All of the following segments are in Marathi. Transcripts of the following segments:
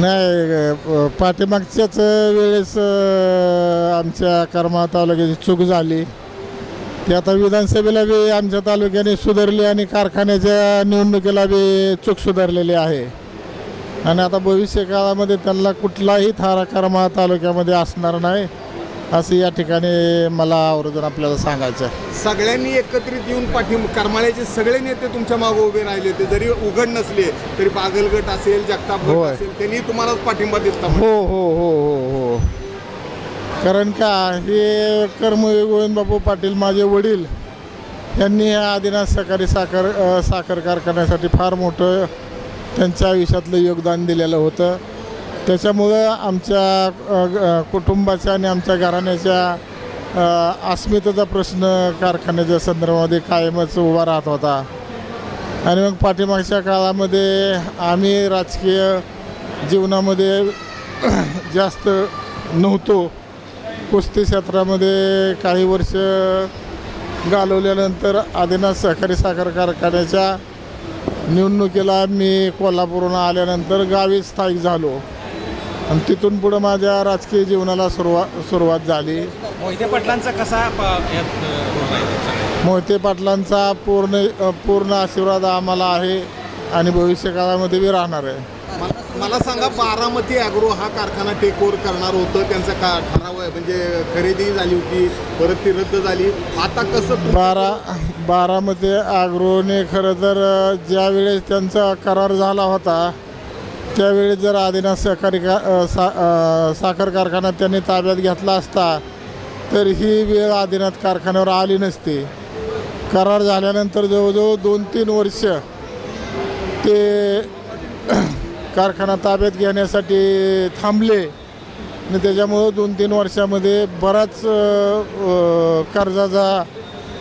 नाही पाठीमागच्याच वेळेस आमच्या करमाळा तालुक्याची चूक झाली. ती आता विधानसभेला बी आमच्या तालुक्याने सुधारली आणि कारखान्याच्या निवडणुकीला बी चूक सुधारलेली आहे. आणि आता भविष्य काळामध्ये त्यांना कुठलाही थारा करमाळा तालुक्यामध्ये असणार नाही. असं या ठिकाणी मला आवर्जून आपल्याला सांगायचं आहे. सगळ्यांनी एकत्रित येऊन पाठी करमाळ्याचे सगळे नेते तुमच्या मागे उभे राहिले होते. जरी उघड नसले तरी बागलगट असेल जगताप गट होय. असेल त्यांनी तुम्हालाच पाठिंबा दिला. हो हो हो हो हो. कारण का हे कर्मयोग गोविंदबापू पाटील माझे वडील यांनी या आदिनाथ सहकारी साखर अ, साखर कारखान्यासाठी फार मोठं त्यांच्या आयुष्यातलं योगदान दिलेलं होतं. त्याच्यामुळं आमच्या ग- कुटुंबाच्या आणि आमच्या घराण्याच्या अस्मितेचा प्रश्न कारखान्याच्या संदर्भामध्ये कायमच उभा राहत होता. आणि मग पाठीमागच्या काळामध्ये आम्ही राजकीय जीवनामध्ये जास्त नव्हतो. कुस्ती क्षेत्रामध्ये काही वर्ष घालवल्यानंतर आदिनाथ सहकारी साखर कारखान्याच्या निवडणुकीला मी कोल्हापूरहून आल्यानंतर गावी स्थायिक झालो. आणि तिथून पुढं माझ्या राजकीय जीवनाला सुरुवात सुरुवात झाली. मोहिते पाटलांचा कसा? मोहिते पाटलांचा पूर्ण पूर्ण आशीर्वाद आम्हाला आहे आणि भविष्य काळामध्ये बी राहणार आहे. मला- मला सांगा बारामती ॲग्रो हा कारखाना टेक ओव्हर करणार होतं त्यांचा का ठराव आहे? म्हणजे खरेदी झाली होती परत ती रद्द झाली. आता कसं तुम- बारा बारामती आग्रोने खरं तर अ, ज्यावेळेस त्यांचा करार झाला होता त्यावेळी जर आदिनाथ सहकारी का सा साखर कारखाना त्यांनी ताब्यात घेतला असता तर ही वेळ आदिनाथ कारखान्यावर आली नसती. करार झाल्यानंतर जवळजवळ दोन तीन वर्ष ते कारखाना ताब्यात घेण्यासाठी थांबले. आणि त्याच्यामुळं दोन तीन वर्षामध्ये बराच कर्जाचा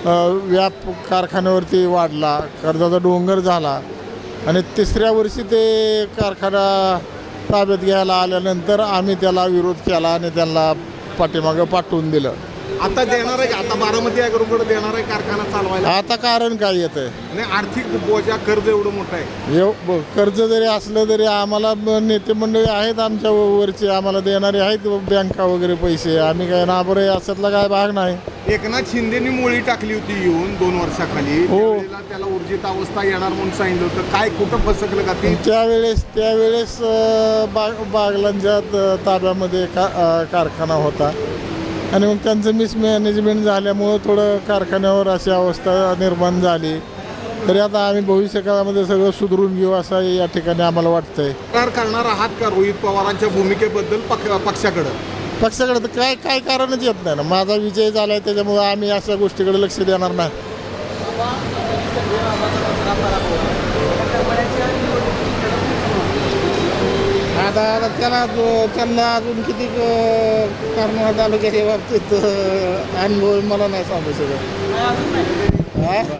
व्याप कारखान्यावरती वाढला. कर्जाचा डोंगर झाला. आणि तिसऱ्या वर्षी ते कारखाना ताब्यात घ्यायला आल्यानंतर आम्ही त्याला विरोध केला आणि त्यांना पाठीमागं पाठवून दिलं. आता देणार आहे का? आता बारामती ॲग्रोकडे देणार आहे कारखाना चालवायला? आता कारण काय येतं आहे? आणि आर्थिक बोजा कर्ज एवढं मोठं आहे. एव ब- कर्ज जरी असलं तरी आम्हाला ब- नेते मंडळी आहेत आमच्या वरचे आम्हाला देणारे आहेत बँका वगैरे पैसे. आम्ही काय नाबर आहे अशातला काय भाग नाही. एकनाथ शिंदेनी मुळी टाकली होती येऊन दोन वर्षाखाली. हो. त्यावेळेला त्याला ऊर्जित अवस्था येणार म्हणून सांगितलं होतं. काय कुठं फसकलं का ते? त्यावेळेस त्यावेळेस अ, बाग बागलांच्या त- ताब्यामध्ये का अ, कारखाना होता. आणि मग त्यांचं मिसमॅनेजमेंट झाल्यामुळं थोडं कारखान्यावर अशी अवस्था निर्माण झाली. तरी आता आम्ही भविष्य काळामध्ये सगळं सुधरून घेऊ असं या ठिकाणी आम्हाला वाटतंय. तक्रार करणार आहात का? रोहित पवारांच्या भूमिकेबद्दल पक्ष पक्षाकडं? पक्षाकडे तर काय काय कारणच येत नाही ना. माझा विजय झाला आहे त्याच्यामुळं आम्ही अशा गोष्टीकडे लक्ष देणार नाही. आता आता त्याला जो- त्यांना अजून किती कारण तालुक्याच्या बाबतीत अनुभव मला नाही सांगू शकत. हा?